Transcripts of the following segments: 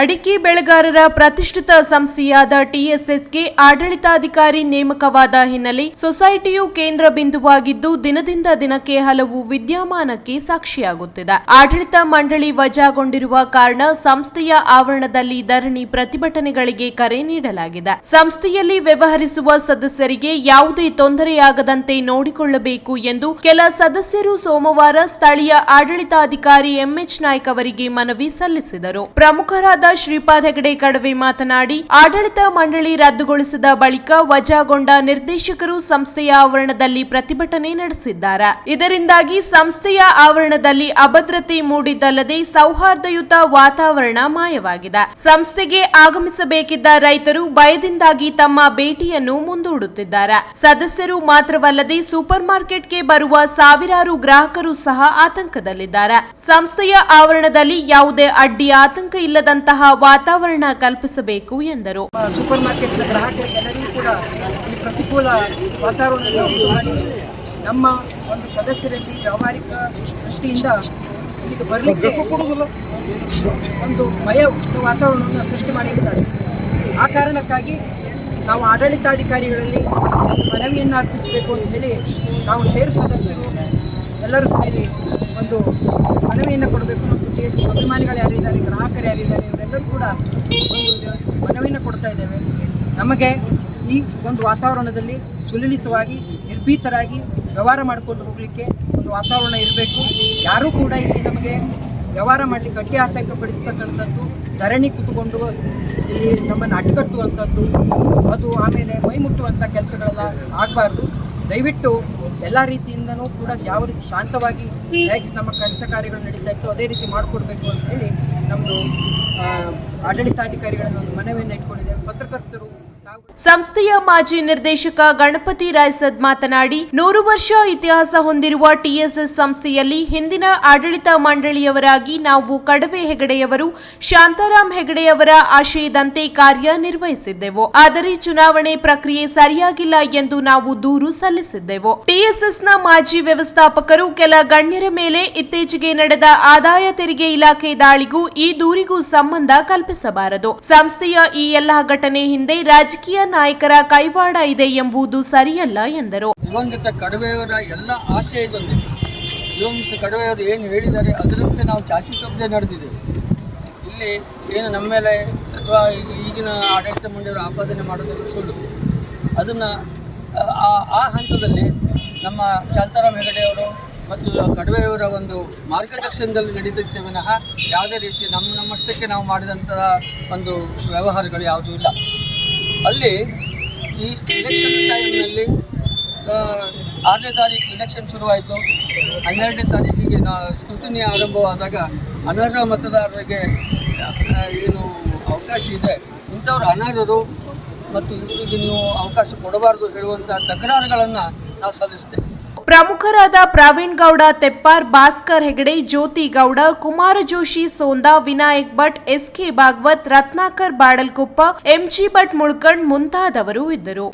ಅಡಿಕೆ ಬೆಳೆಗಾರರ ಪ್ರತಿಷ್ಠಿತ ಸಂಸ್ಥೆಯಾದ ಟಿಎಸ್ಎಸ್ಗೆ ಆಡಳಿತಾಧಿಕಾರಿ ನೇಮಕವಾದ ಹಿನ್ನೆಲೆ ಸೊಸೈಟಿಯು ಕೇಂದ್ರ ಬಿಂದುವಾಗಿದ್ದು ದಿನದಿಂದ ದಿನಕ್ಕೆ ಹಲವು ವಿದ್ಯಮಾನಕ್ಕೆ ಸಾಕ್ಷಿಯಾಗುತ್ತಿದೆ. ಆಡಳಿತ ಮಂಡಳಿ ವಜಾಗೊಂಡಿರುವ ಕಾರಣ ಸಂಸ್ಥೆಯ ಆವರಣದಲ್ಲಿ ಧರಣಿ ಪ್ರತಿಭಟನೆಗಳಿಗೆ ಕರೆ ನೀಡಲಾಗಿದೆ. ಸಂಸ್ಥೆಯಲ್ಲಿ ವ್ಯವಹರಿಸುವ ಸದಸ್ಯರಿಗೆ ಯಾವುದೇ ತೊಂದರೆಯಾಗದಂತೆ ನೋಡಿಕೊಳ್ಳಬೇಕು ಎಂದು ಕೆಲ ಸದಸ್ಯರು ಸೋಮವಾರ ಸ್ಥಳೀಯ ಆಡಳಿತಾಧಿಕಾರಿ ಎಂಎಚ್ ನಾಯ್ಕ ಅವರಿಗೆ ಮನವಿ ಸಲ್ಲಿಸಿದರು. ಪ್ರಮುಖರಾದ ಶ್ರೀಪಾದ್ ಹೆಗಡೆ ಕಡವೆ ಮಾತನಾಡಿ, ಆಡಳಿತ ಮಂಡಳಿ ರದ್ದುಗೊಳಿಸಿದ ಬಳಿಕ ವಜಾಗೊಂಡ ನಿರ್ದೇಶಕರು ಸಂಸ್ಥೆಯ ಆವರಣದಲ್ಲಿ ಪ್ರತಿಭಟನೆ ನಡೆಸಿದ್ದಾರೆ. ಇದರಿಂದಾಗಿ ಸಂಸ್ಥೆಯ ಆವರಣದಲ್ಲಿ ಅಭದ್ರತೆ ಮೂಡಿದ್ದಲ್ಲದೆ ಸೌಹಾರ್ದಯುತ ವಾತಾವರಣ ಮಾಯವಾಗಿದೆ. ಸಂಸ್ಥೆಗೆ ಆಗಮಿಸಬೇಕಿದ್ದ ರೈತರು ಭಯದಿಂದಾಗಿ ತಮ್ಮ ಭೇಟಿಯನ್ನು ಮುಂದೂಡುತ್ತಿದ್ದಾರೆ. ಸದಸ್ಯರು ಮಾತ್ರವಲ್ಲದೆ ಸೂಪರ್ ಮಾರ್ಕೆಟ್ಗೆ ಬರುವ ಸಾವಿರಾರು ಗ್ರಾಹಕರು ಸಹ ಆತಂಕದಲ್ಲಿದ್ದಾರೆ. ಸಂಸ್ಥೆಯ ಆವರಣದಲ್ಲಿ ಯಾವುದೇ ಅಡ್ಡಿ ಆತಂಕ ಇಲ್ಲದಂತಹ ವಾತಾವರಣ ಕಲ್ಪಿಸಬೇಕು ಎಂದರು. ಸೂಪರ್ ಮಾರ್ಕೆಟ್ನ ಗ್ರಾಹಕರಿಗೆ ಎಲ್ಲರಿಗೂ ಕೂಡ ಪ್ರತಿಕೂಲ ವಾತಾವರಣವನ್ನು ಮಾಡಿ ನಮ್ಮ ಒಂದು ಸದಸ್ಯರಲ್ಲಿ ವ್ಯಾವಹಾರಿಕ ದೃಷ್ಟಿಯಿಂದ ಇಲ್ಲಿಗೆ ಬರಲಿಕ್ಕೆ ಒಂದು ಭಯ ವಾತಾವರಣವನ್ನು ಸೃಷ್ಟಿ ಮಾಡಿದ್ದಾರೆ. ಆ ಕಾರಣಕ್ಕಾಗಿ ನಾವು ಆಡಳಿತಾಧಿಕಾರಿಗಳಲ್ಲಿ ಮನವಿಯನ್ನು ಅರ್ಪಿಸಬೇಕು ಅಂತ ಹೇಳಿ ನಾವು ಷೇರು ಸದಸ್ಯರು ಎಲ್ಲರೂ ಸೇರಿ ಒಂದು ಮನವಿಯನ್ನು ಕೊಡಬೇಕು ಮತ್ತು ಅಭಿಮಾನಿಗಳು ಯಾರಿದ್ದಾರೆ ಗ್ರಾಹಕರು ಯಾರಿದ್ದಾರೆ ಕೂಡ ಮನವಿಯನ್ನು ಕೊಡ್ತಾ ಇದ್ದೇವೆ. ನಮಗೆ ಈ ಒಂದು ವಾತಾವರಣದಲ್ಲಿ ಸುಲಲಿತವಾಗಿ, ನಿರ್ಭೀತರಾಗಿ ವ್ಯವಹಾರ ಮಾಡಿಕೊಂಡು ಹೋಗಲಿಕ್ಕೆ ಒಂದು ವಾತಾವರಣ ಇರಬೇಕು. ಯಾರೂ ಕೂಡ ಇಲ್ಲಿ ನಮಗೆ ವ್ಯವಹಾರ ಮಾಡಲಿಕ್ಕೆ ಆತಂಕ ಪಡಿಸ್ತಕ್ಕಂಥದ್ದು, ಧರಣಿ ಕೂತ್ಕೊಂಡು ಇಲ್ಲಿ ನಮ್ಮನ್ನು ಅಡ್ಡಗಟ್ಟುವಂಥದ್ದು ಅದು ಆಮೇಲೆ ಮೈ ಮುಟ್ಟುವಂಥ ಕೆಲಸಗಳೆಲ್ಲ ಆಗಬಾರ್ದು. ದಯವಿಟ್ಟು ಎಲ್ಲ ರೀತಿಯಿಂದನೂ ಕೂಡ ಯಾವ ರೀತಿ ಶಾಂತವಾಗಿ ಹೇಗೆ ನಮ್ಮ ಕೆಲಸ ಕಾರ್ಯಗಳು ನಡೀತಾ ಇತ್ತು ಅದೇ ರೀತಿ ಮಾಡಿಕೊಡ್ಬೇಕು ಅಂತ ಹೇಳಿ ನಮ್ಮದು ಆಡಳಿತಾಧಿಕಾರಿಗಳನ್ನು ಒಂದು ಮನವಿಯನ್ನು ಇಟ್ಕೊಂಡಿದ್ದೇವೆ. ಪತ್ರಕರ್ತರು ಸಂಸ್ಥೆಯ ಮಾಜಿ ನಿರ್ದೇಶಕ ಗಣಪತಿ ರಾಯ್ಸದ್ ಮಾತನಾಡಿ, ನೂರು ವರ್ಷ ಇತಿಹಾಸ ಹೊಂದಿರುವ ಟಿಎಸ್ಎಸ್ ಸಂಸ್ಥೆಯಲ್ಲಿ ಹಿಂದಿನ ಆಡಳಿತ ಮಂಡಳಿಯವರಾಗಿ ನಾವು ಕಡವೆ ಹೆಗಡೆಯವರು, ಶಾಂತಾರಾಮ್ ಹೆಗಡೆಯವರ ಆಶಯದಂತೆ ಕಾರ್ಯನಿರ್ವಹಿಸಿದ್ದೆವು. ಆದರೆ ಚುನಾವಣೆ ಪ್ರಕ್ರಿಯೆ ಸರಿಯಾಗಿಲ್ಲ ಎಂದು ನಾವು ದೂರು ಸಲ್ಲಿಸಿದ್ದೆವು. ಟಿಎಸ್ಎಸ್ನ ಮಾಜಿ ವ್ಯವಸ್ಥಾಪಕರು ಕೆಲ ಗಣ್ಯರ ಮೇಲೆ ಇತ್ತೀಚೆಗೆ ನಡೆದ ಆದಾಯ ತೆರಿಗೆ ಇಲಾಖೆ ದಾಳಿಗೂ ಈ ದೂರಿಗೂ ಸಂಬಂಧ ಕಲ್ಪಿಸಬಾರದು. ಸಂಸ್ಥೆಯ ಈ ಎಲ್ಲಾ ಘಟನೆ ಹಿಂದೆ ರಾಜಕೀಯ ನಾಯಕರ ಕೈವಾಡ ಇದೆ ಎಂಬುದು ಸರಿಯಲ್ಲ ಎಂದರು. ದಿವಂಗತ ಕಡವೆಯವರ ಎಲ್ಲ ಆಶಯದಲ್ಲಿ ದಿವಂಗತ ಕಡವೆಯವರು ಏನು ಹೇಳಿದ್ದಾರೆ ಅದರಂತೆ ನಾವು ಚಾಚಿ ಸಭೆ ನಡೆದಿದ್ದೇವೆ. ಇಲ್ಲಿ ಏನು ನಮ್ಮ ಮೇಲೆ ಅಥವಾ ಈಗಿನ ಆಡಳಿತ ಮಂಡಳಿಯವರು ಆಪಾದನೆ ಮಾಡೋದೆಲ್ಲ ಸುಳ್ಳು. ಅದನ್ನು, ಆ ಆ ಹಂತದಲ್ಲಿ ನಮ್ಮ ಶಾಂತಾರಾಮ್ ಹೆಗಡೆಯವರು ಮತ್ತು ಕಡವೆಯವರ ಒಂದು ಮಾರ್ಗದರ್ಶನದಲ್ಲಿ ನಡೀತಿದ್ದೆ ವಿನಃ ಯಾವುದೇ ರೀತಿ ನಮ್ಮ ನಮ್ಮಷ್ಟಕ್ಕೆ ನಾವು ಮಾಡಿದಂಥ ಒಂದು ವ್ಯವಹಾರಗಳು ಯಾವುದೂ ಇಲ್ಲ. ಅಲ್ಲಿ ಈ ಇಲೆಕ್ಷನ್ ಟೈಮ್ನಲ್ಲಿ ಆರನೇ ತಾರೀಕು ಇಲೆಕ್ಷನ್ ಶುರುವಾಯಿತು. ಹನ್ನೆರಡನೇ ತಾರೀಕಿಗೆ ನಾ ಆರಂಭವಾದಾಗ ಅನರ್ಹ ಮತದಾರರಿಗೆ ಏನು ಅವಕಾಶ ಇದೆ. ಇಂಥವ್ರು ಅನರ್ಹರು ಮತ್ತು ಇವರಿಗಿನ್ನೂ ಅವಕಾಶ ಕೊಡಬಾರದು ಹೇಳುವಂಥ ತಕರಾರುಗಳನ್ನು ನಾವು ಸಲ್ಲಿಸ್ತೇವೆ ಪ್ರಮುಖರಾದ Praveen Gowda, Teppar Bhaskar Hegde, Jyoti Gowda, Kumara Joshi, Sonda, Vinayak Bhat S K Bhagwat, Ratnakar Badalkoppa, MG Bhat Mulkand ಮುಂತಾದವರು ಇದ್ದರು.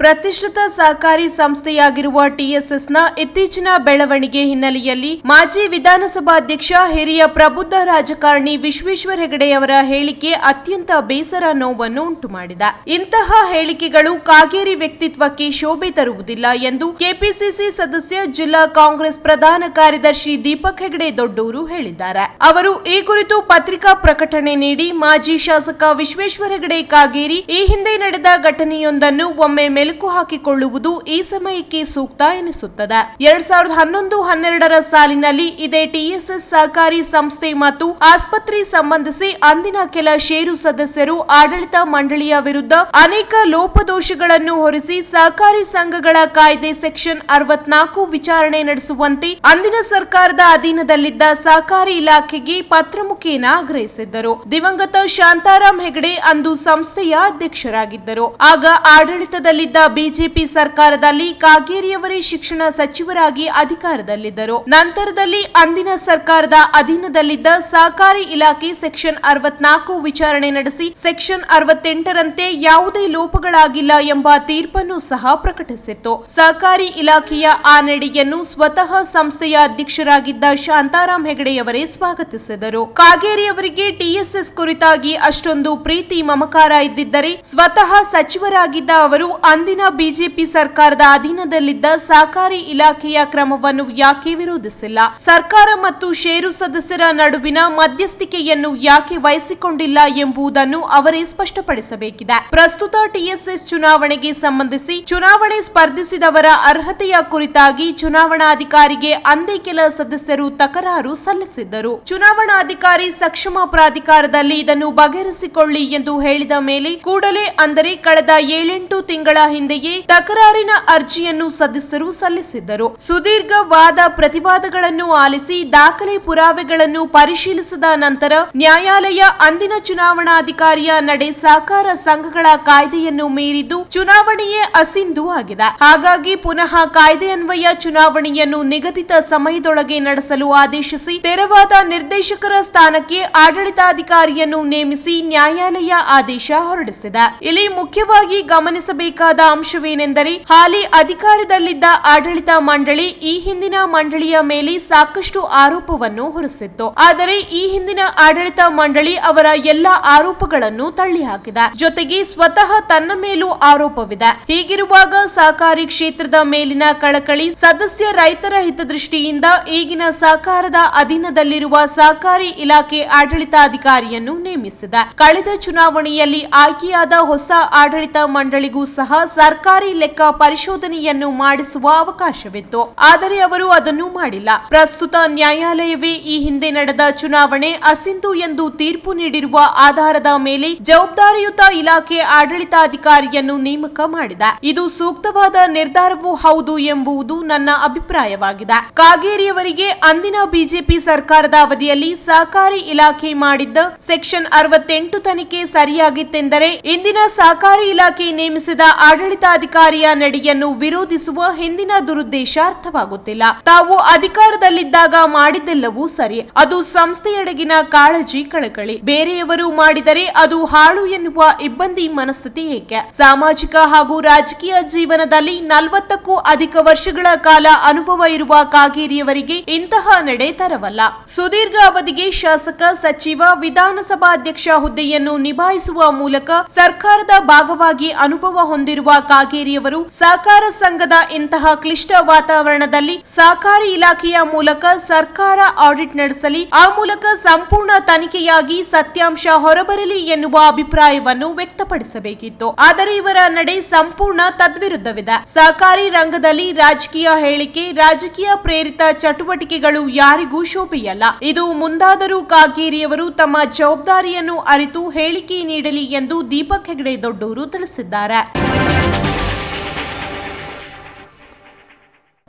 ಪ್ರತಿಷ್ಠಿತ ಸಹಕಾರಿ ಸಂಸ್ಥೆಯಾಗಿರುವ ಟಿಎಸ್ಎಸ್ನ ಇತ್ತೀಚಿನ ಬೆಳವಣಿಗೆ ಹಿನ್ನೆಲೆಯಲ್ಲಿ ಮಾಜಿ ವಿಧಾನಸಭಾಧ್ಯಕ್ಷ ಹಿರಿಯ ಪ್ರಬುದ್ಧ ರಾಜಕಾರಣಿ ವಿಶ್ವೇಶ್ವರ ಹೆಗಡೆಯವರ ಹೇಳಿಕೆ ಅತ್ಯಂತ ಬೇಸರ ನೋವನ್ನು ಉಂಟುಮಾಡಿದೆ. ಇಂತಹ ಹೇಳಿಕೆಗಳು ಕಾಗೇರಿ ವ್ಯಕ್ತಿತ್ವಕ್ಕೆ ಶೋಭೆ ತರುವುದಿಲ್ಲ ಎಂದು ಕೆಪಿಸಿಸಿ ಸದಸ್ಯ ಜಿಲ್ಲಾ ಕಾಂಗ್ರೆಸ್ ಪ್ರಧಾನ ಕಾರ್ಯದರ್ಶಿ ದೀಪಕ್ ಹೆಗಡೆ ದೊಡ್ಡೂರು ಹೇಳಿದ್ದಾರೆ. ಅವರು ಈ ಕುರಿತು ಪತ್ರಿಕಾ ಪ್ರಕಟಣೆ ನೀಡಿ ಮಾಜಿ ಶಾಸಕ ವಿಶ್ವೇಶ್ವರ ಹೆಗಡೆ ಕಾಗೇರಿ ಈ ಹಿಂದೆ ನಡೆದ ಘಟನೆಯೊಂದನ್ನು ಒಮ್ಮೆ ಮೆಲುಕು ಹಾಕಿಕೊಳ್ಳುವುದು ಈ ಸಮಯಕ್ಕೆ ಸೂಕ್ತ ಎನಿಸುತ್ತದೆ. ಎರಡ್ ಸಾವಿರದ ಹನ್ನೊಂದು ಹನ್ನೆರಡರ ಸಾಲಿನಲ್ಲಿ ಇದೇ ಟಿಎಸ್ಎಸ್ ಸಹಕಾರಿ ಸಂಸ್ಥೆ ಮತ್ತು ಆಸ್ಪತ್ರೆ ಸಂಬಂಧಿಸಿ ಅಂದಿನ ಕೆಲ ಷೇರು ಸದಸ್ಯರು ಆಡಳಿತ ಮಂಡಳಿಯ ವಿರುದ್ಧ ಅನೇಕ ಲೋಪದೋಷಗಳನ್ನು ಹೊರಿಸಿ ಸಹಕಾರಿ ಸಂಘಗಳ ಕಾಯ್ದೆ ಸೆಕ್ಷನ್ ಅರವತ್ನಾಲ್ಕು ವಿಚಾರಣೆ ನಡೆಸುವಂತೆ ಅಂದಿನ ಸರ್ಕಾರದ ಅಧೀನದಲ್ಲಿದ್ದ ಸಹಕಾರಿ ಇಲಾಖೆಗೆ ಪತ್ರ ಮುಖೇನ ಆಗ್ರಹಿಸಿದ್ದರು. ದಿವಂಗತ ಶಾಂತಾರಾಮ್ ಹೆಗಡೆ ಅಂದು ಸಂಸ್ಥೆಯ ಅಧ್ಯಕ್ಷರಾಗಿದ್ದರು. ಆಗ ಆಡಳಿತದಲ್ಲಿದ್ದ ಬಿಜೆಪಿ ಸರ್ಕಾರದಲ್ಲಿ ಕಾಗೇರಿಯವರೇ ಶಿಕ್ಷಣ ಸಚಿವರಾಗಿ ಅಧಿಕಾರದಲ್ಲಿದ್ದರು. ನಂತರದಲ್ಲಿ ಅಂದಿನ ಸರ್ಕಾರದ ಅಧೀನದಲ್ಲಿದ್ದ ಸಹಕಾರಿ ಇಲಾಖೆ ಸೆಕ್ಷನ್ ಅರವತ್ನಾಲ್ಕು ವಿಚಾರಣೆ ನಡೆಸಿ ಸೆಕ್ಷನ್ ಅರವತ್ತೆಂಟರಂತೆ ಯಾವುದೇ ಲೋಪಗಳಾಗಿಲ್ಲ ಎಂಬ ತೀರ್ಪನ್ನು ಸಹ ಪ್ರಕಟಿಸಿತ್ತು. ಸಹಕಾರಿ ಇಲಾಖೆಯ ಆ ನಡೆಯನ್ನು ಸ್ವತಃ ಸಂಸ್ಥೆಯ ಅಧ್ಯಕ್ಷರಾಗಿದ್ದ ಶಾಂತಾರಾಮ್ ಹೆಗಡೆಯವರೇ ಸ್ವಾಗತಿಸಿದರು. ಕಾಗೇರಿಯವರಿಗೆ ಟಿಎಸ್ಎಸ್ ಕುರಿತಾಗಿ ಅಷ್ಟೊಂದು ಪ್ರೀತಿ ಮಮಕಾರ ಇದ್ದಿದ್ದರೆ ಸ್ವತಃ ಸಚಿವರಾಗಿದ್ದ ಅವರು ಅಂದಿನ ಬಿಜೆಪಿ ಸರ್ಕಾರದ ಅಧೀನದಲ್ಲಿದ್ದ ಸಹಕಾರಿ ಇಲಾಖೆಯ ಕ್ರಮವನ್ನು ಯಾಕೆ ವಿರೋಧಿಸಿಲ್ಲ? ಸರ್ಕಾರ ಮತ್ತು ಷೇರು ಸದಸ್ಯರ ನಡುವಿನ ಮಧ್ಯಸ್ಥಿಕೆಯನ್ನು ಯಾಕೆ ವಹಿಸಿಕೊಂಡಿಲ್ಲ ಎಂಬುದನ್ನು ಅವರೇ ಸ್ಪಷ್ಟಪಡಿಸಬೇಕಿದೆ. ಪ್ರಸ್ತುತ ಟಿಎಸ್ಎಸ್ ಚುನಾವಣೆಗೆ ಸಂಬಂಧಿಸಿ ಚುನಾವಣೆ ಸ್ಪರ್ಧಿಸಿದವರ ಅರ್ಹತೆಯ ಕುರಿತಾಗಿ ಚುನಾವಣಾಧಿಕಾರಿಗೆ ಅಂದೇ ಕೆಲ ಸದಸ್ಯರು ತಕರಾರು ಸಲ್ಲಿಸಿದ್ದರು. ಚುನಾವಣಾಧಿಕಾರಿ ಸಕ್ಷಮ ಪ್ರಾಧಿಕಾರದಲ್ಲಿ ಇದನ್ನು ಬಗೆಹರಿಸಿಕೊಳ್ಳಿ ಎಂದು ಹೇಳಿದ ಮೇಲೆ ಕೂಡಲೇ ಅಂದರೆ ಕಳೆದ ಏಳೆಂಟು ತಿಂಗಳ ಹಿಂದೆಯೇ ತಕರಾರಿನ ಅರ್ಜಿಯನ್ನು ಸದಸ್ಯರು ಸಲ್ಲಿಸಿದ್ದರು. ಸುದೀರ್ಘ ವಾದ ಪ್ರತಿವಾದಗಳನ್ನು ಆಲಿಸಿ ದಾಖಲೆ ಪುರಾವೆಗಳನ್ನು ಪರಿಶೀಲಿಸಿದ ನಂತರ ನ್ಯಾಯಾಲಯ ಅಂದಿನ ಚುನಾವಣಾಧಿಕಾರಿಯ ನಡೆ ಸಹಕಾರ ಸಂಘಗಳ ಕಾಯ್ದೆಯನ್ನು ಮೀರಿದ್ದು ಚುನಾವಣೆಯೇ ಅಸಿಂಧು ಆಗಿದೆ. ಹಾಗಾಗಿ ಪುನಃ ಕಾಯ್ದೆಯನ್ವಯ ಚುನಾವಣೆಯನ್ನು ನಿಗದಿತ ಸಮಯದೊಳಗೆ ನಡೆಸಲು ಆದೇಶಿಸಿ ತೆರವಾದ ನಿರ್ದೇಶಕರ ಸ್ಥಾನಕ್ಕೆ ಆಡಳಿತಾಧಿಕಾರಿಯನ್ನು ನೇಮಿಸಿ ನ್ಯಾಯಾಲಯ ಆದೇಶ ಹೊರಡಿಸಿದೆ. ಇಲ್ಲಿ ಮುಖ್ಯವಾಗಿ ಗಮನಿಸಬೇಕಾದ ಅಂಶವೇನೆಂದರೆ ಹಾಲಿ ಅಧಿಕಾರದಲ್ಲಿದ್ದ ಆಡಳಿತ ಮಂಡಳಿ ಈ ಹಿಂದಿನ ಮಂಡಳಿಯ ಮೇಲೆ ಸಾಕಷ್ಟು ಆರೋಪವನ್ನು ಹೊರಿಸಿತ್ತು. ಆದರೆ ಈ ಹಿಂದಿನ ಆಡಳಿತ ಮಂಡಳಿ ಅವರ ಎಲ್ಲ ಆರೋಪಗಳನ್ನು ತಳ್ಳಿಹಾಕಿದೆ. ಜೊತೆಗೆ ಸ್ವತಃ ತನ್ನ ಮೇಲೂ ಆರೋಪವಿದೆ. ಹೀಗಿರುವಾಗ ಸಹಕಾರಿ ಕ್ಷೇತ್ರದ ಮೇಲಿನ ಕಳಕಳಿ ಸದಸ್ಯ ರೈತರ ಹಿತದೃಷ್ಟಿಯಿಂದ ಈಗಿನ ಸಹಕಾರದ ಅಧೀನದಲ್ಲಿರುವ ಸಹಕಾರಿ ಇಲಾಖೆ ಆಡಳಿತಾಧಿಕಾರಿಯನ್ನು ನೇಮಿಸಿದೆ. ಕಳೆದ ಚುನಾವಣೆಯಲ್ಲಿ ಆಯ್ಕೆಯಾದ ಹೊಸ ಆಡಳಿತ ಮಂಡಳಿಗೂ ಸಹ ಸರ್ಕಾರಿ ಲೆಕ್ಕ ಪರಿಶೋಧನೆಯನ್ನು ಮಾಡಿಸುವ ಅವಕಾಶವಿತ್ತು. ಆದರೆ ಅವರು ಅದನ್ನು ಮಾಡಿಲ್ಲ. ಪ್ರಸ್ತುತ ನ್ಯಾಯಾಲಯವೇ ಈ ಹಿಂದೆ ನಡೆದ ಚುನಾವಣೆ ಅಸಿಂಧು ಎಂದು ತೀರ್ಪು ನೀಡಿರುವ ಆಧಾರದ ಮೇಲೆ ಜವಾಬ್ದಾರಿಯುತ ಇಲಾಖೆ ಆಡಳಿತಾಧಿಕಾರಿಯನ್ನು ನೇಮಕ ಮಾಡಿದೆ. ಇದು ಸೂಕ್ತವಾದ ನಿರ್ಧಾರವೂ ಹೌದು ಎಂಬುದು ನನ್ನ ಅಭಿಪ್ರಾಯವಾಗಿದೆ. ಕಾಗೇರಿಯವರಿಗೆ ಅಂದಿನ ಬಿಜೆಪಿ ಸರ್ಕಾರದ ಅವಧಿಯಲ್ಲಿ ಸಹಕಾರಿ ಇಲಾಖೆ ಮಾಡಿದ್ದ ಸೆಕ್ಷನ್ ಅರವತ್ತೆಂಟು ತನಿಖೆ ಸರಿಯಾಗಿತ್ತೆಂದರೆ ಇಂದಿನ ಸಹಕಾರಿ ಇಲಾಖೆ ನೇಮಿಸಿದ ಆಡಳಿತಾಧಿಕಾರಿಯ ನಡೆಯನ್ನು ವಿರೋಧಿಸುವ ಹಿಂದಿನ ದುರುದ್ದೇಶ ಅರ್ಥವಾಗುತ್ತಿಲ್ಲ ತಾವು ಅಧಿಕಾರದಲ್ಲಿದ್ದಾಗ ಮಾಡಿದ್ದೆಲ್ಲವೂ ಸರಿ. ಅದು ಸಂಸ್ಥೆಯೆಡೆಗಿನ ಕಾಳಜಿ ಕಳಕಳಿ. ಬೇರೆಯವರು ಮಾಡಿದರೆ ಅದು ಹಾಳು ಎನ್ನುವ ಇಬ್ಬಂದಿ ಮನಸ್ಥಿತಿ ಏಕೆ? ಸಾಮಾಜಿಕ ಹಾಗೂ ರಾಜಕೀಯ ಜೀವನದಲ್ಲಿ ನಲವತ್ತಕ್ಕೂ ಅಧಿಕ ವರ್ಷಗಳ ಕಾಲ ಅನುಭವ ಇರುವ ಕಾಗೇರಿಯವರಿಗೆ ಇಂತಹ ನಡೆ ತರವಲ್ಲ. ಸುದೀರ್ಘ ಅವಧಿಗೆ ಶಾಸಕ, ಸಚಿವ, ವಿಧಾನಸಭಾಧ್ಯಕ್ಷ ಹುದ್ದೆಯನ್ನು ನಿಭಾಯಿಸುವ ಮೂಲಕ ಸರ್ಕಾರದ ಭಾಗವಾಗಿ ಅನುಭವ ಹೊಂದಿರುವ ಕಾಗೇರಿಯವರು ಸಹಕಾರ ಸಂಘದ ಇಂತಹ ಕ್ಲಿಷ್ಟ ವಾತಾವರಣದಲ್ಲಿ ಸಹಕಾರಿ ಇಲಾಖೆಯ ಮೂಲಕ ಸರ್ಕಾರ ಆಡಿಟ್ ನಡೆಸಲಿ, ಆ ಮೂಲಕ ಸಂಪೂರ್ಣ ತನಿಖೆಯಾಗಿ ಸತ್ಯಾಂಶ ಹೊರಬರಲಿ ಎನ್ನುವ ಅಭಿಪ್ರಾಯವನ್ನು ವ್ಯಕ್ತಪಡಿಸಬೇಕಿತ್ತು. ಆದರೆ ಇವರ ನಡೆ ಸಂಪೂರ್ಣ ತದ್ವಿರುದ್ಧವಿದೆ. ಸಹಕಾರಿ ರಂಗದಲ್ಲಿ ರಾಜಕೀಯ ಹೇಳಿಕೆ, ರಾಜಕೀಯ ಪ್ರೇರಿತ ಚಟುವಟಿಕೆಗಳು ಯಾರಿಗೂ ಶೋಭೆಯಲ್ಲ. ಇದು ಮುಂದಾದರೂ ಕಾಗೇರಿಯವರು ತಮ್ಮ ಜವಾಬ್ದಾರಿಯನ್ನು ಅರಿತು ಹೇಳಿಕೆ ನೀಡಲಿ ಎಂದು ದೀಪಕ್ ಹೆಗಡೆ ದೊಡ್ಡೂರು ತಿಳಿಸಿದ್ದಾರೆ.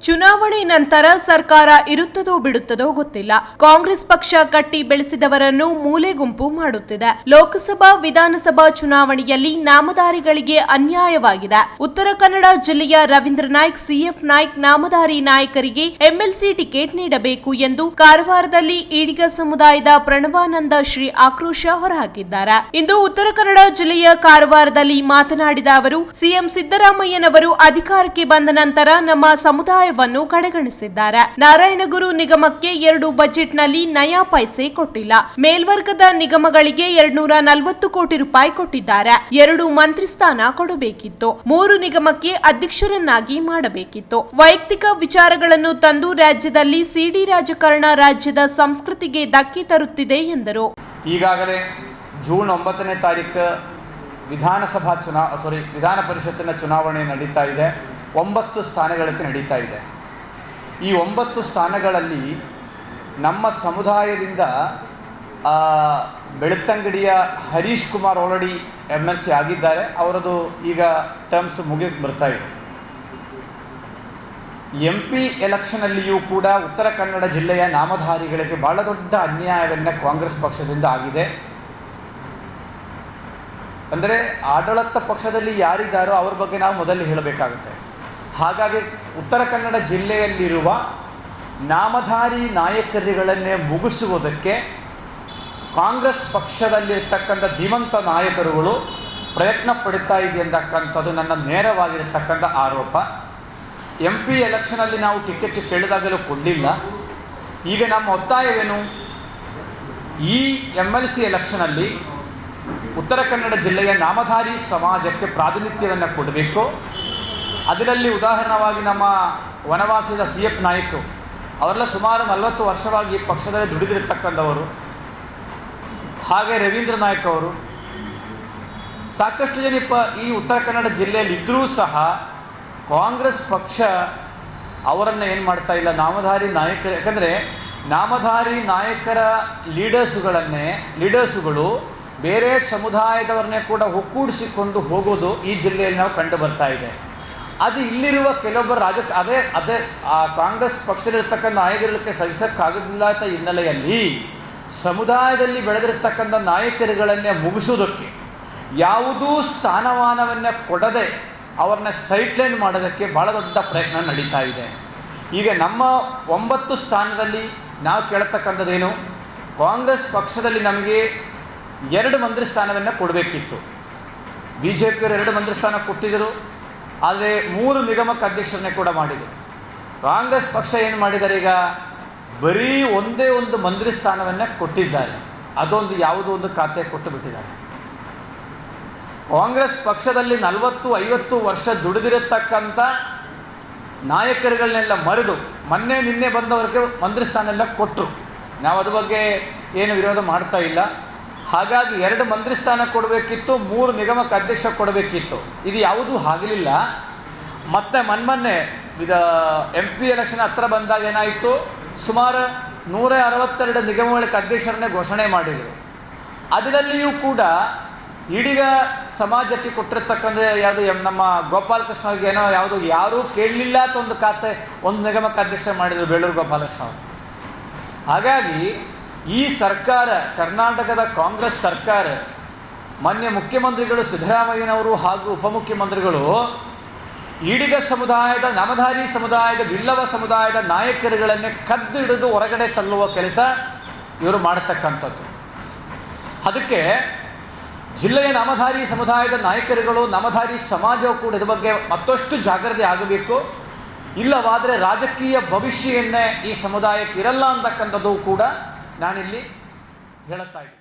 ಚುನಾವಣೆ ನಂತರ ಸರ್ಕಾರ ಇರುತ್ತದೋ ಬಿಡುತ್ತದೋ ಗೊತ್ತಿಲ್ಲ. ಕಾಂಗ್ರೆಸ್ ಪಕ್ಷ ಕಟ್ಟಿ ಬೆಳೆಸಿದವರನ್ನು ಮೂಲೆ ಗುಂಪು ಮಾಡುತ್ತಿದೆ. ಲೋಕಸಭಾ, ವಿಧಾನಸಭಾ ಚುನಾವಣೆಯಲ್ಲಿ ನಾಮಧಾರಿಗಳಿಗೆ ಅನ್ಯಾಯವಾಗಿದೆ. ಉತ್ತರ ಕನ್ನಡ ಜಿಲ್ಲೆಯ ರವೀಂದ್ರ ನಾಯ್ಕ್ ಸಿಎಫ್ ನಾಯ್ಕ್ ನಾಮಧಾರಿ ನಾಯಕರಿಗೆ ಎಂಎಲ್ಸಿ ಟಿಕೆಟ್ ನೀಡಬೇಕು ಎಂದು ಕಾರವಾರದಲ್ಲಿ ಈಡಿಗ ಸಮುದಾಯದ ಪ್ರಣವಾನಂದ ಶ್ರೀ ಆಕ್ರೋಶ ಹೊರಹಾಕಿದ್ದಾರೆ. ಇಂದು ಉತ್ತರ ಕನ್ನಡ ಜಿಲ್ಲೆಯ ಕಾರವಾರದಲ್ಲಿ ಮಾತನಾಡಿದ ಅವರು, ಸಿಎಂ ಸಿದ್ದರಾಮಯ್ಯನವರು ಅಧಿಕಾರಕ್ಕೆ ಬಂದ ನಂತರ ನಮ್ಮ ಸಮುದಾಯವನ್ನು ಕಡೆಗಣಿಸಿದ್ದಾರೆ. ನಾರಾಯಣಗುರು ನಿಗಮಕ್ಕೆ ಎರಡು ಬಜೆಟ್ನಲ್ಲಿ ನಯಾ ಪೈಸೆ ಕೊಟ್ಟಿಲ್ಲ. ಮೇಲ್ವರ್ಗದ ನಿಗಮಗಳಿಗೆ ಎರಡ್ನೂರ ನಲವತ್ತು ಕೋಟಿ ರೂಪಾಯಿ ಕೊಟ್ಟಿದ್ದಾರೆ. ಎರಡು ಮಂತ್ರಿ ಸ್ಥಾನ ಕೊಡಬೇಕಿತ್ತು. ಮೂರು ನಿಗಮಕ್ಕೆ ಅಧ್ಯಕ್ಷರನ್ನಾಗಿ ಮಾಡಬೇಕಿತ್ತು. ವೈಯಕ್ತಿಕ ವಿಚಾರಗಳನ್ನು ತಂದು ರಾಜ್ಯದಲ್ಲಿ ಸಿಡಿ ರಾಜಕಾರಣ ರಾಜ್ಯದ ಸಂಸ್ಕೃತಿಗೆ ಧಕ್ಕೆ ತರುತ್ತಿದೆ ಎಂದರು. ಈಗಾಗಲೇ ಜೂನ್ ಒಂಬತ್ತನೇ ತಾರೀಕು ವಿಧಾನಸಭಾ ಚುನಾವ ಸಾರಿ ವಿಧಾನ ಪರಿಷತ್ತಿನ ಚುನಾವಣೆ ನಡೀತಾ ಇದೆ. ಒಂಬತ್ತು ಸ್ಥಾನಗಳಿಗೆ ನಡೀತಾ ಇದೆ. ಈ ಒಂಬತ್ತು ಸ್ಥಾನಗಳಲ್ಲಿ ನಮ್ಮ ಸಮುದಾಯದಿಂದ ಬೆಳ್ತಂಗಡಿಯ Harish Kumar already M L C ಆಗಿದ್ದಾರೆ. ಅವರದು ಈಗ ಟರ್ಮ್ಸ್ ಮುಗಿಯಕ್ಕೆ ಬರ್ತಾ ಇದೆ. ಎಂ ಪಿ ಎಲೆಕ್ಷನಲ್ಲಿಯೂ ಕೂಡ ಉತ್ತರ ಕನ್ನಡ ಜಿಲ್ಲೆಯ ನಾಮಧಾರಿಗಳಿಗೆ ಬಹಳ ದೊಡ್ಡ ಅನ್ಯಾಯವನ್ನು ಕಾಂಗ್ರೆಸ್ ಪಕ್ಷದಿಂದ ಆಗಿದೆ. ಅಂದರೆ ಆಡಳಿತ ಪಕ್ಷದಲ್ಲಿ ಯಾರಿದ್ದಾರೋ ಅವ್ರ ಬಗ್ಗೆ ನಾವು ಮೊದಲು ಹೇಳಬೇಕಾಗುತ್ತೆ. ಹಾಗಾಗಿ ಉತ್ತರ ಕನ್ನಡ ಜಿಲ್ಲೆಯಲ್ಲಿರುವ ನಾಮಧಾರಿ ನಾಯಕರುಗಳನ್ನೇ ಮುಗಿಸುವುದಕ್ಕೆ ಕಾಂಗ್ರೆಸ್ ಪಕ್ಷದಲ್ಲಿರ್ತಕ್ಕಂಥ ಧೀಮಂತ ನಾಯಕರುಗಳು ಪ್ರಯತ್ನ ಪಡ್ತಾ ಇದೆ ಅಂತಕ್ಕಂಥದ್ದು ನನ್ನ ನೇರವಾಗಿರ್ತಕ್ಕಂಥ ಆರೋಪ. ಎಂ ಪಿ ಎಲೆಕ್ಷನಲ್ಲಿ ನಾವು ಟಿಕೆಟ್ ಕೇಳಿದಾಗಲೂ ಕೊಡಲಿಲ್ಲ. ಈಗ ನಮ್ಮ ಒತ್ತಾಯವೇನು? ಈ ಎಂ ಎಲ್ ಸಿ ಎಲೆಕ್ಷನಲ್ಲಿ ಉತ್ತರ ಕನ್ನಡ ಜಿಲ್ಲೆಯ ನಾಮಧಾರಿ ಸಮಾಜಕ್ಕೆ ಪ್ರಾತಿನಿಧ್ಯವನ್ನು ಕೊಡಬೇಕು. ಅದರಲ್ಲಿ ಉದಾಹರಣವಾಗಿ ನಮ್ಮ ವನವಾಸಿದ ಸಿ ಎಫ್ ನಾಯಕ್, ಅವರೆಲ್ಲ ಸುಮಾರು ನಲವತ್ತು ವರ್ಷವಾಗಿ ಪಕ್ಷದಲ್ಲಿ ದುಡಿದಿರತಕ್ಕಂಥವರು. ಹಾಗೆ ರವೀಂದ್ರ ನಾಯಕ್ ಅವರು. ಸಾಕಷ್ಟು ಜನ ಪ ಈ ಉತ್ತರ ಕನ್ನಡ ಜಿಲ್ಲೆಯಲ್ಲಿ ಇದ್ದರೂ ಸಹ ಕಾಂಗ್ರೆಸ್ ಪಕ್ಷ ಅವರನ್ನು ಏನು ಮಾಡ್ತಾ ಇಲ್ಲ? ನಾಮಧಾರಿ ನಾಯಕರು, ಯಾಕಂದರೆ ನಾಮಧಾರಿ ನಾಯಕರ ಲೀಡರ್ಸುಗಳನ್ನೇ, ಲೀಡರ್ಸುಗಳು ಬೇರೆ ಸಮುದಾಯದವರನ್ನೇ ಕೂಡ ಒಕ್ಕೂಡಿಸಿಕೊಂಡು ಹೋಗೋದು ಈ ಜಿಲ್ಲೆಯಲ್ಲಿ ನಾವು ಕಂಡು ಬರ್ತಾ ಇದೆ. ಅದು ಇಲ್ಲಿರುವ ಕೆಲವೊಬ್ಬ ರಾಜಕ ಅದೇ ಅದೇ, ಆ ಕಾಂಗ್ರೆಸ್ ಪಕ್ಷದಲ್ಲಿರ್ತಕ್ಕಂಥ ನಾಯಕರುಗಳಿಗೆ ಸಹಿಸೋಕ್ಕಾಗೋದಿಲ್ಲ ಅಂತ ಹಿನ್ನೆಲೆಯಲ್ಲಿ ಸಮುದಾಯದಲ್ಲಿ ಬೆಳೆದಿರ್ತಕ್ಕಂಥ ನಾಯಕರುಗಳನ್ನೇ ಮುಗಿಸೋದಕ್ಕೆ ಯಾವುದೂ ಸ್ಥಾನಮಾನವನ್ನೇ ಕೊಡದೆ ಅವ್ರನ್ನ ಸೈಡ್ಲೈನ್ ಮಾಡೋದಕ್ಕೆ ಭಾಳ ದೊಡ್ಡ ಪ್ರಯತ್ನ ನಡೀತಾ ಇದೆ. ಈಗ ನಮ್ಮ ಒಂಬತ್ತು ಸ್ಥಾನದಲ್ಲಿ ನಾವು ಕೇಳತಕ್ಕಂಥದ್ದೇನು? ಕಾಂಗ್ರೆಸ್ ಪಕ್ಷದಲ್ಲಿ ನಮಗೆ ಎರಡು ಮಂತ್ರಿ ಸ್ಥಾನವನ್ನು ಕೊಡಬೇಕಿತ್ತು. ಬಿ ಜೆ ಪಿಯವರು ಎರಡು ಮಂತ್ರಿ ಸ್ಥಾನ ಕೊಟ್ಟಿದ್ದರು. ಆದರೆ ಮೂರು ನಿಗಮಕ್ಕೆ ಅಧ್ಯಕ್ಷರನ್ನೇ ಕೂಡ ಮಾಡಿದೆ ಕಾಂಗ್ರೆಸ್ ಪಕ್ಷ ಏನು ಮಾಡಿದ್ದಾರೆ ಈಗ? ಬರೀ ಒಂದೇ ಒಂದು ಮಂತ್ರಿ ಸ್ಥಾನವನ್ನು ಕೊಟ್ಟಿದ್ದಾರೆ. ಅದೊಂದು ಯಾವುದೋ ಒಂದು ಖಾತೆ ಕೊಟ್ಟು ಬಿಟ್ಟಿದ್ದಾರೆ. ಕಾಂಗ್ರೆಸ್ ಪಕ್ಷದಲ್ಲಿ ನಲವತ್ತು, ಐವತ್ತು ವರ್ಷ ದುಡಿದಿರತಕ್ಕಂಥ ನಾಯಕರುಗಳನ್ನೆಲ್ಲ ಮರೆದು ಮೊನ್ನೆ ನಿನ್ನೆ ಬಂದವರಿಗೆ ಮಂತ್ರಿ ಸ್ಥಾನ ಎಲ್ಲ ಕೊಟ್ಟರು ನಾವು ಅದ್ರ ಬಗ್ಗೆ ಏನು ವಿರೋಧ ಮಾಡ್ತಾ ಇಲ್ಲ. ಹಾಗಾಗಿ ಎರಡು ಮಂತ್ರಿ ಸ್ಥಾನ ಕೊಡಬೇಕಿತ್ತು, ಮೂರು ನಿಗಮಕ್ಕೆ ಅಧ್ಯಕ್ಷ ಕೊಡಬೇಕಿತ್ತು. ಇದು ಯಾವುದೂ ಆಗಲಿಲ್ಲ ಮತ್ತೆ ಮೊನ್ನೆ ಇದು ಎಂ ಪಿ ಎಲೆಕ್ಷನ್ ಹತ್ರ ಬಂದಾಗ ಏನಾಯಿತು? ಸುಮಾರು ನೂರ ಅರವತ್ತೆರಡು ನಿಗಮಗಳಿಗೆ ಅಧ್ಯಕ್ಷರನ್ನೇ ಘೋಷಣೆ ಮಾಡಿದರು. ಅದರಲ್ಲಿಯೂ ಕೂಡ ಇಡೀಗ ಸಮಾಜಕ್ಕೆ ಕೊಟ್ಟಿರ್ತಕ್ಕಂಥ ಯಾವುದು ಎಂ, ನಮ್ಮ ಗೋಪಾಲಕೃಷ್ಣ ಅವ್ರಿಗೆ ಏನೋ ಯಾವುದು, ಯಾರೂ ಕೇಳಲಿಲ್ಲ ಅಂತ ಒಂದು ಖಾತೆ, ಒಂದು ನಿಗಮಕ್ಕೆ ಅಧ್ಯಕ್ಷ ಮಾಡಿದರು ಬೇಳೂರು ಗೋಪಾಲಕೃಷ್ಣ ಅವರು. ಹಾಗಾಗಿ ಈ ಸರ್ಕಾರ, ಕರ್ನಾಟಕದ ಕಾಂಗ್ರೆಸ್ ಸರ್ಕಾರ, ಮಾನ್ಯ ಮುಖ್ಯಮಂತ್ರಿಗಳು ಸಿದ್ದರಾಮಯ್ಯನವರು ಹಾಗೂ ಉಪಮುಖ್ಯಮಂತ್ರಿಗಳು, ಈಡಿಗ ಸಮುದಾಯದ ನಮಧಾರಿ ಸಮುದಾಯದ ಬಿಲ್ಲವ ಸಮುದಾಯದ ನಾಯಕರುಗಳನ್ನೇ ಕದ್ದು ಹಿಡಿದು ಹೊರಗಡೆ ತಳ್ಳುವ ಕೆಲಸ ಇವರು ಮಾಡತಕ್ಕಂಥದ್ದು. ಅದಕ್ಕೆ ಜಿಲ್ಲೆಯ ನಾಮಧಾರಿ ಸಮುದಾಯದ ನಾಯಕರುಗಳು ನಾಮಧಾರಿ ಸಮಾಜವು ಕೂಡ ಇದ್ರ ಬಗ್ಗೆ ಮತ್ತಷ್ಟು ಜಾಗೃತಿ ಆಗಬೇಕು. ಇಲ್ಲವಾದರೆ ರಾಜಕೀಯ ಭವಿಷ್ಯವನ್ನೇ ಈ ಸಮುದಾಯಕ್ಕೆ ಇರಲ್ಲ ಅಂತಕ್ಕಂಥದ್ದು ಕೂಡ ನಾನಿಲ್ಲಿ ಹೇಳುತ್ತಾ ಇದ್ದೀನಿ.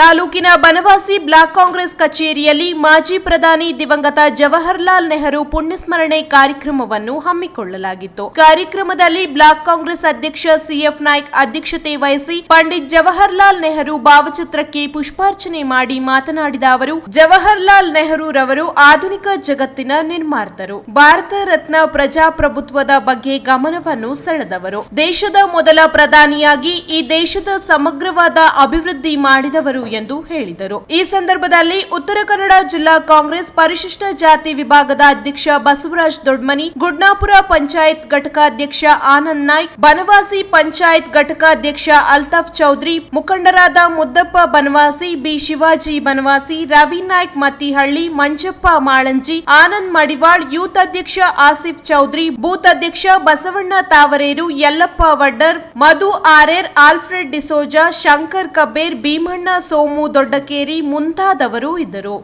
ತಾಲೂಕಿನ ಬನವಾಸಿ ಬ್ಲಾಕ್ ಕಾಂಗ್ರೆಸ್ ಕಚೇರಿಯಲ್ಲಿ ಮಾಜಿ ಪ್ರಧಾನಿ ದಿವಂಗತ ಜವಾಹರ್ಲಾಲ್ ನೆಹರು ಪುಣ್ಯಸ್ಮರಣೆ ಕಾರ್ಯಕ್ರಮವನ್ನು ಹಮ್ಮಿಕೊಳ್ಳಲಾಗಿತ್ತು. ಕಾರ್ಯಕ್ರಮದಲ್ಲಿ ಬ್ಲಾಕ್ ಕಾಂಗ್ರೆಸ್ ಅಧ್ಯಕ್ಷ ಸಿಎಫ್ ನಾಯ್ಕ್ ಅಧ್ಯಕ್ಷತೆ ವಹಿಸಿ ಪಂಡಿತ್ ಜವಾಹರ್ಲಾಲ್ ನೆಹರು ಭಾವಚಿತ್ರಕ್ಕೆ ಪುಷ್ಪಾರ್ಚನೆ ಮಾಡಿ ಮಾತನಾಡಿದ ಅವರು, ಜವಾಹರ್ಲಾಲ್ ನೆಹರು ರವರು ಆಧುನಿಕ ಜಗತ್ತಿನ ನಿರ್ಮಾತರು ಭಾರತ ರತ್ನ ಪ್ರಜಾಪ್ರಭುತ್ವದ ಬಗ್ಗೆ ಗಮನವನ್ನು ಸೆಳೆದವರು. ದೇಶದ ಮೊದಲ ಪ್ರಧಾನಿಯಾಗಿ ಈ ದೇಶದ ಸಮಗ್ರವಾದ ಅಭಿವೃದ್ಧಿ ಮಾಡಿದವರು ಎಂದು ಹೇಳಿದರು. ಈ ಸಂದರ್ಭದಲ್ಲಿ ಉತ್ತರ ಕನ್ನಡ ಜಿಲ್ಲಾ ಕಾಂಗ್ರೆಸ್ ಪರಿಶಿಷ್ಟ ಜಾತಿ ವಿಭಾಗದ ಅಧ್ಯಕ್ಷ ಬಸವರಾಜ್ ದೊಡ್ಮನಿ, ಗುಡ್ನಾಪುರ ಪಂಚಾಯತ್ ಘಟಕಾಧ್ಯಕ್ಷ ಆನಂದ್ ನಾಯ್ಕ್, ಬನವಾಸಿ ಪಂಚಾಯತ್ ಘಟಕಾಧ್ಯಕ್ಷ ಅಲ್ತಾಫ್ ಚೌಧರಿ, ಮುಖಂಡರಾದ ಮುದ್ದಪ್ಪ ಬನವಾಸಿ, ಬಿ ಶಿವಾಜಿ ಬನವಾಸಿ, ರವಿ ನಾಯ್ಕ್ ಮತ್ತಿಹಳ್ಳಿ, ಮಂಜಪ್ಪ ಮಾಳಂಜಿ, ಆನಂದ್ ಮಡಿವಾಳ್, ಯೂತ್ ಅಧ್ಯಕ್ಷ ಆಸಿಫ್ ಚೌಧರಿ, ಬೂತ್ ಅಧ್ಯಕ್ಷ ಬಸವಣ್ಣ ತಾವರೇರು, ಯಲ್ಲಪ್ಪ ವಡ್ಡರ್, ಮಧು ಆರೇರ್ ಆಲ್ಫ್ರೆಡ್ ಡಿಸೋಜಾ, ಶಂಕರ್ ಕಬೇರ್, ಭೀಮಣ್ಣ ಸೋಮು ದೊಡ್ಡಕೇರಿ ಮುಂತಾದವರು ಇದ್ದರು.